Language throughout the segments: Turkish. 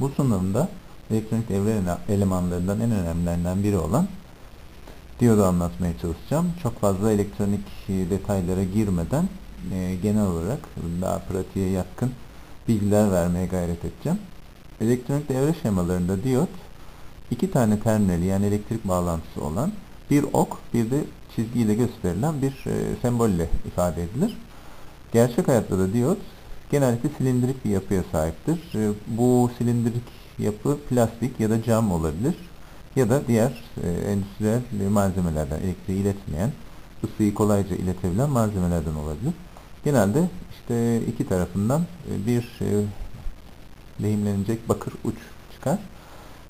Bu sunumda elektronik devre ele- elemanlarından en önemlilerinden biri olan diyodu anlatmaya çalışacağım. Çok fazla elektronik detaylara girmeden e, genel olarak daha pratiğe yatkın bilgiler vermeye gayret edeceğim. Elektronik devre şemalarında diyot iki tane terminali yani elektrik bağlantısı olan bir ok bir de çizgiyle gösterilen bir e, sembolle ifade edilir. Gerçek hayatta da diyot genellikle silindirik bir yapıya sahiptir. E, bu silindirik yapı plastik ya da cam olabilir ya da diğer e, endüstriyel malzemelerden elektriği iletmeyen, ısıyı kolayca iletebilen malzemelerden olabilir. Genelde işte iki tarafından e, bir e, lehimlenecek bakır uç çıkar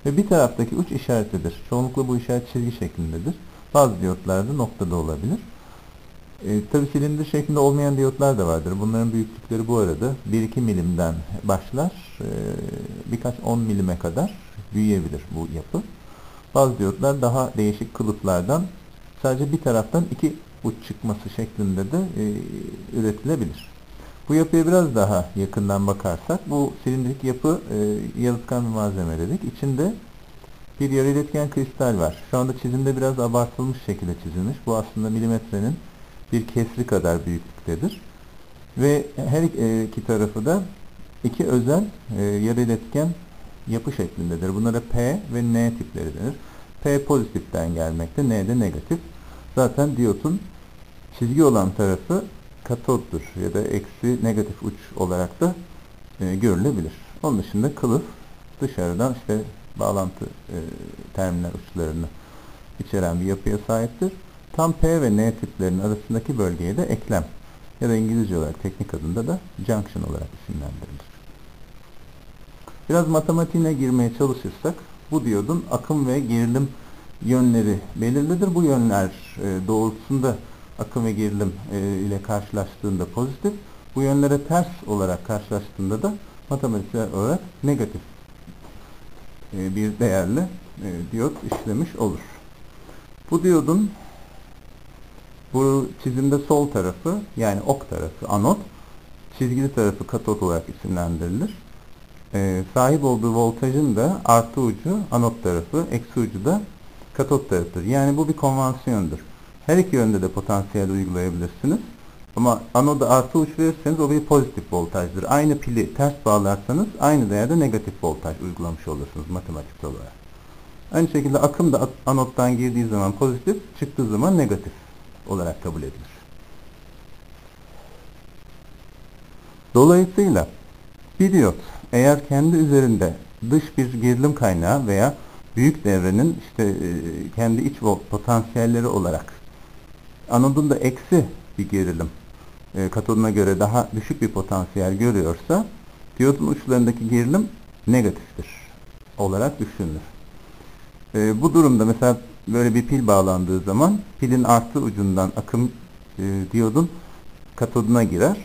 ve bir taraftaki uç işaretlidir. Çoğunlukla bu işaret çizgi şeklindedir. Bazı diyotlarda noktada olabilir. E, tabi silindir şeklinde olmayan diyotlar da vardır. Bunların büyüklükleri bu arada 1-2 milimden başlar. E, birkaç 10 milime kadar büyüyebilir bu yapı. Bazı diyotlar daha değişik kılıflardan sadece bir taraftan iki uç çıkması şeklinde de e, üretilebilir. Bu yapıya biraz daha yakından bakarsak bu silindirik yapı e, yalıtkan bir malzeme dedik. İçinde bir yarı iletken kristal var. Şu anda çizimde biraz abartılmış şekilde çizilmiş. Bu aslında milimetrenin bir kesri kadar büyüklüktedir. Ve her iki tarafı da iki özel e, yarı iletken yapı şeklindedir. Bunlara P ve N tipleri denir. P pozitiften gelmekte, N de negatif. Zaten diyotun çizgi olan tarafı katottur ya da eksi negatif uç olarak da e, görülebilir. Onun dışında kılıf dışarıdan işte bağlantı e, terminal uçlarını içeren bir yapıya sahiptir. Tam P ve N tiplerinin arasındaki bölgeye de eklem ya da İngilizce olarak teknik adında da junction olarak isimlendirilir. Biraz matematiğine girmeye çalışırsak bu diyodun akım ve gerilim yönleri belirlidir. Bu yönler e, doğrultusunda akım ve gerilim e, ile karşılaştığında pozitif, bu yönlere ters olarak karşılaştığında da matematiksel olarak negatif e, bir değerli diyot işlemiş olur. Bu diyodun bu çizimde sol tarafı yani ok tarafı anot, çizgili tarafı katot olarak isimlendirilir. E, sahip olduğu voltajın da artı ucu anot tarafı, eksi ucu da katot tarafıdır. Yani bu bir konvansiyondur. Her iki yönde de potansiyel uygulayabilirsiniz. Ama anoda artı uç verirseniz o bir pozitif voltajdır. Aynı pili ters bağlarsanız aynı değerde negatif voltaj uygulamış olursunuz matematik olarak. Aynı şekilde akım da anottan girdiği zaman pozitif, çıktığı zaman negatif olarak kabul edilir. Dolayısıyla bir diyot eğer kendi üzerinde dış bir gerilim kaynağı veya büyük devrenin işte kendi iç potansiyelleri olarak anodunda eksi bir gerilim e, katoduna göre daha düşük bir potansiyel görüyorsa diyodun uçlarındaki gerilim negatiftir olarak düşünülür. E, bu durumda mesela böyle bir pil bağlandığı zaman pilin artı ucundan akım e, diyodun katoduna girer.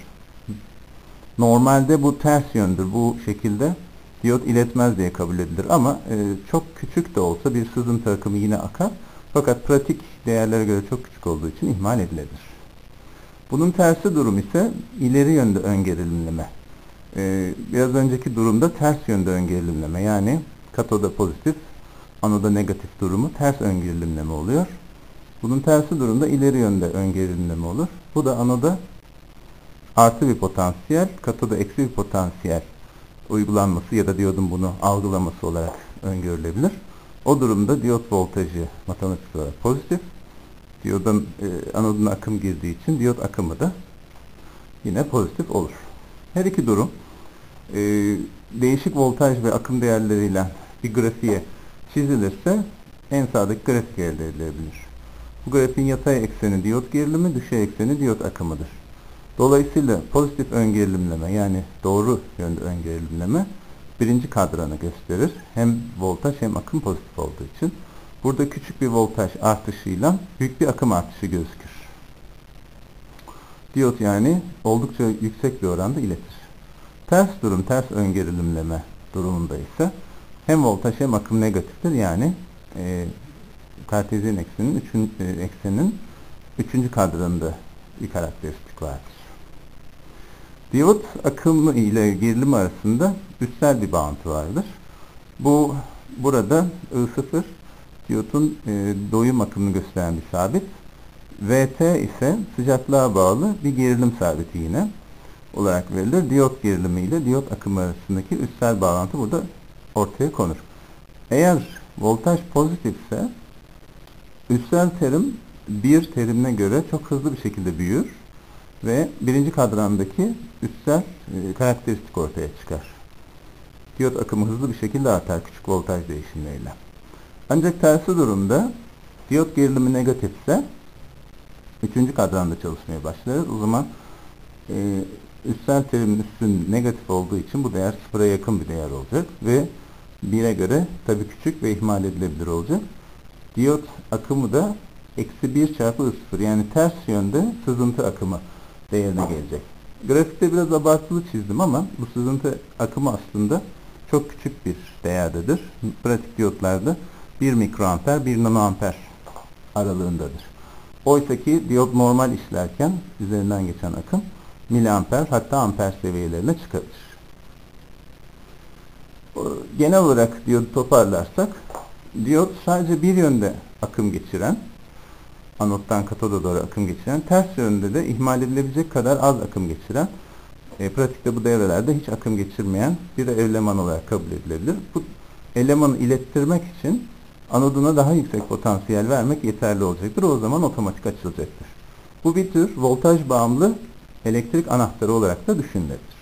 Normalde bu ters yöndür. Bu şekilde diyot iletmez diye kabul edilir ama e, çok küçük de olsa bir sızıntı akımı yine akar. Fakat pratik değerlere göre çok küçük olduğu için ihmal edilebilir. Bunun tersi durum ise ileri yönde ön gerilimleme. Ee, biraz önceki durumda ters yönde ön gerilimleme. Yani katoda pozitif, anoda negatif durumu ters ön oluyor. Bunun tersi durumda ileri yönde ön olur. Bu da anoda artı bir potansiyel, katoda eksi bir potansiyel uygulanması ya da diyodun bunu algılaması olarak öngörülebilir. O durumda diyot voltajı matematik olarak pozitif. Diyodun e, anoduna akım girdiği için diyot akımı da yine pozitif olur. Her iki durum e, değişik voltaj ve akım değerleriyle bir grafiğe çizilirse en sağdaki grafik elde edilebilir. Bu grafiğin yatay ekseni diyot gerilimi, düşey ekseni diyot akımıdır. Dolayısıyla pozitif ön gerilimleme yani doğru yönde ön gerilimleme birinci kadranı gösterir. Hem voltaj hem akım pozitif olduğu için. Burada küçük bir voltaj artışıyla büyük bir akım artışı gözükür. Diyot yani oldukça yüksek bir oranda iletir. Ters durum, ters ön gerilimleme durumunda ise hem voltaj hem akım negatiftir. Yani e, kartezyen eksenin, üçün, e, eksenin üçüncü kadranında bir karakteristik vardır. Diyot akımı ile gerilim arasında üstel bir bağıntı vardır. Bu burada I0 diyotun e, doyum akımını gösteren bir sabit. VT ise sıcaklığa bağlı bir gerilim sabiti yine olarak verilir. Diyot gerilimi ile diyot akımı arasındaki üstel bağlantı burada ortaya konur. Eğer voltaj pozitifse üstel terim bir terimine göre çok hızlı bir şekilde büyür ve birinci kadrandaki üstel e, karakteristik ortaya çıkar. Diyot akımı hızlı bir şekilde artar küçük voltaj değişimleriyle. Ancak tersi durumda diyot gerilimi negatifse üçüncü kadranda çalışmaya başlarız. O zaman e, üstel terimin üstün negatif olduğu için bu değer sıfıra yakın bir değer olacak ve 1'e göre tabi küçük ve ihmal edilebilir olacak. Diyot akımı da eksi 1 çarpı I0 yani ters yönde sızıntı akımı değerine gelecek. Grafikte biraz abartılı çizdim ama bu sızıntı akımı aslında çok küçük bir değerdedir. Pratik diyotlarda 1 mikroamper 1 nanoamper aralığındadır. Oysa ki diyot normal işlerken üzerinden geçen akım miliamper hatta amper seviyelerine çıkabilir. Genel olarak diyodu toparlarsak diyot sadece bir yönde akım geçiren anottan katoda doğru akım geçiren ters yönde de ihmal edilebilecek kadar az akım geçiren e, pratikte bu devrelerde hiç akım geçirmeyen bir eleman olarak kabul edilebilir. Bu elemanı ilettirmek için anoduna daha yüksek potansiyel vermek yeterli olacaktır. O zaman otomatik açılacaktır. Bu bir tür voltaj bağımlı elektrik anahtarı olarak da düşünülebilir.